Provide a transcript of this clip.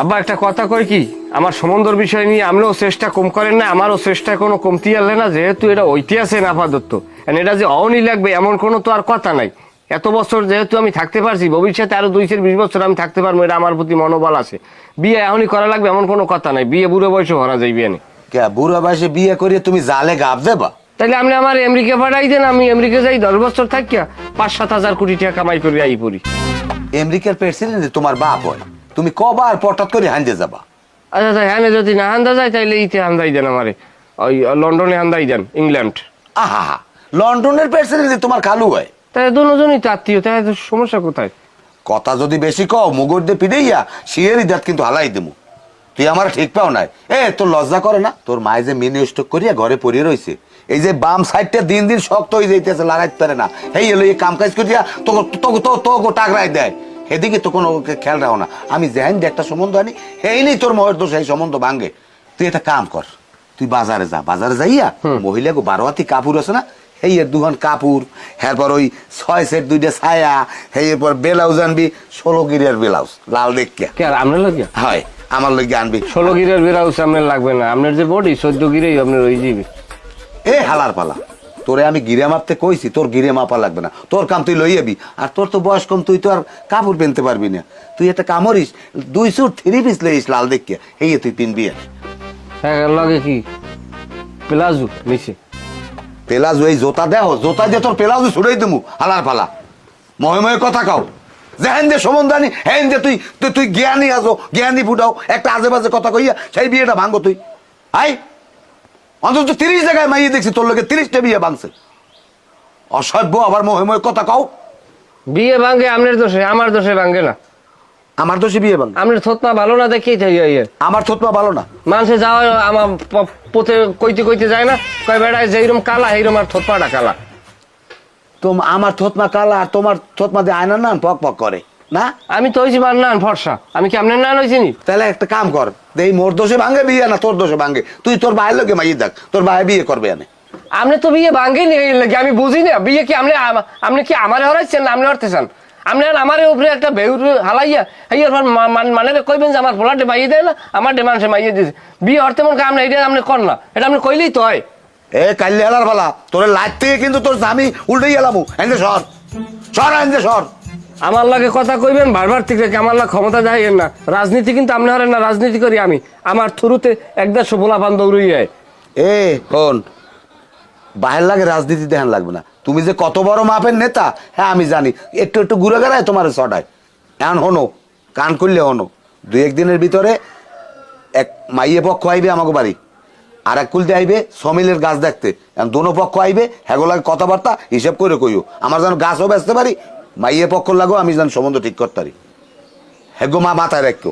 আব্বা একটা কথা কই কি? আমার সমন্দর বিষয় নিয়ে আপনিও চেষ্টা কম করেন না আমারও চেষ্টা কোনো কমতি আনলে না যেহেতু এটা ঐতিহাসিক আপাতত। এটা যে অনি লাগবে এমন কোনো তো আর কথা নাই। এত বছর যেহেতু আমি থাকতে পারছি ভবিষ্যতে আরও দুই চার বিশ বছর আমি থাকতে পারব এটা আমার প্রতি মনোবল আছে। বিয়ে এখনই করা লাগবে এমন কোনো কথা নাই। বিয়ে বুড়ো বয়সে ভরা যায় বিয়ে কে বুড়ো বয়সে বিয়ে করিয়ে তুমি জালে গাব দেবা? তাহলে আপনি আমার আমেরিকা পাঠাই দেন আমি আমেরিকা যাই দশ বছর থাকিয়া পাঁচ সাত হাজার কোটি টাকা কামাই করি আই পড়ি। আমেরিকার প্রেসিডেন্ট তোমার বাপ হয়। তুমি কবার পটাত করে হাঁজে যাবা। আচ্ছা আচ্ছা হ্যাঁ যদি না হান্দা যায় তাহলে ইতে হান্দাই দেন আমারে। ওই লন্ডনে হান্দাই দেন ইংল্যান্ড। আহা লন্ডনের প্রেসিডেন্ট তোমার খালু হয়। তাই দুজনই তো আত্মীয় তাই তো সমস্যা কোথায়? কথা যদি বেশি কও মুগর দিয়ে পিড়েইয়া শিয়েরই দাঁত কিন্তু হালাই দেবো তুই আমার ঠিক পাও নাই। এ তোর লজ্জা করে না? তোর মায়ে যে মিনি স্টক করিয়া ঘরে পড়িয়ে রয়েছে এই যে বাম সাইডটা দিন দিন শক্ত হয়ে যাইতেছে লাগাইতে পারে না। এই এলো এই কাম কাজ করিয়া তো তোকে তো তোকে টাকরাই দেয়। সেদিকে তো কোনো খেয়াল রাখো না। আমি যেহেন যে একটা সম্বন্ধ আনি এই নেই তোর মহের দোষ এই সম্বন্ধ ভাঙ্গে তুই একটা কাম কর তুই বাজারে যা। বাজারে যাইয়া মহিলা বারো হাতি কাপড় আছে না এই দুখান কাপড় এরপর ওই ছয় সেট দুইটা ছায়া এই এরপর ব্লাউজ আনবি ষোলো গিরের ব্লাউজ লাল দেখিয়া। কে আর আপনার লাগিয়া হয় আমার লগে আনবি। ষোলো গিরের বেরাউস আপনার লাগবে না। আপনার যে বডি চোদ্দ গিরেই আপনার ওই যাবে এ হালার পালা। তোরে আমি গিরে মাপতে কইছি তোর গিরে মাপা লাগবে না। তোর কাম তুই লই যাবি আর তোর তো বয়স কম তুই তো আর কাপড় পেনতে পারবি না। তুই একটা কামড়িস দুই সুট থ্রি পিস লইস লাল দেখিয়া এই তুই পিনবি হ্যাঁ লগে কি? প্লাজো নিচে পেলাজু এই জোতা দেও জোতা দিয়ে তোর পেলাজু ছুড়াই দেবো হালার পালা। মহে মহে কথা কাও। যেহেন যে সম্বন্ধানি হেন যে তুই তুই তুই জ্ঞানী আছো জ্ঞানী ফুটাও একটা আজে বাজে কথা কইয়া সেই বিয়েটা ভাঙবো তুই। আই অন্তত তিরিশ জায়গায় মাইয়ে দেখছি তোর লোকে তিরিশটা বিয়ে ভাঙছে। অসভ্য আবার মহে মহে কথা কও। বিয়ে ভাঙ্গে আপনার দোষে আমার দোষে ভাঙ্গে না। আমার দোষে বিয়ে ভাঙ। আপনার থতনা ভালো না দেখেই থাকি ইয়ে আমার থতমা ভালো না। মানুষে যাওয়া আমার পথে কইতে কইতে যায় না। কয় বেড়ায় যেইরকম কালা সেইরকম আর থতপাটা কালা। তোম আমার থতমা কালা আর তোমার থতমা দিয়ে আয়না না পক পক করে না? আমি তো হয়েছি বার নান ফর্সা। আমি কি আপনার নান হয়েছি নি? তাহলে একটা কাম কর এই মোর দোষে ভাঙে বিয়ে না তোর দোষে ভাঙে। তুই তোর ভাইয়ের লোকে মাইয়ে দেখ তোর ভাই বিয়ে করবে এনে। আপনি তো বিয়ে ভাঙ্গে নি এই লাগি, আমি বুঝি না বিয়ে কি আপনি আপনি কি আমার হরাইছেন না আপনি হরতেছেন? আপনি আর আমার উপরে একটা বেউর হালাইয়া এই মানে কইবেন যে আমার পোলাটে মাইয়ে দেয় না আমার ডে মানুষে মাইয়ে দিয়েছে বিয়ে হরতে মন আপনি এটা আপনি কর না এটা আপনি কইলেই তো হয়। এ কাল্লি হেলার বালা তোর লাইট থেকে কিন্তু তোর স্বামী উল্টেই গেলাম এনে সর সর এনে সর। আমার লাগে কথা কইবেন, বারবার ঠিক আমার লাগে ক্ষমতা যাইয়েন না। রাজনীতি কিন্তু আপনি হরেন না, রাজনীতি করি আমি। আমার থ্রুতে একদম সুফলা বান্ধব দৌড়িয়ে যায়। এ হন বাহের লাগে রাজনীতি দেখান লাগবে না। তুমি যে কত বড় মাপের নেতা হ্যাঁ আমি জানি। একটু একটু ঘুরে গেড়ায় তোমার চটায় এখন হনো, কান করলে হনো। দুই একদিনের ভিতরে এক মাইয়ে পক্ষ আইবে আমাকে বাড়ি। আর এক কুলতে আইবে সমিলের গাছ দেখতে। দোনো পক্ষ আইবে হ্যাগোলাগে কথাবার্তা হিসেব করে কইও। আমার যেন গাছও বেচতে পারি মাইয়ে পক্ষ লাগো আমি যেন সম্বন্ধ ঠিক করতে পারি হ্যাগো মা মাথায় রাখো।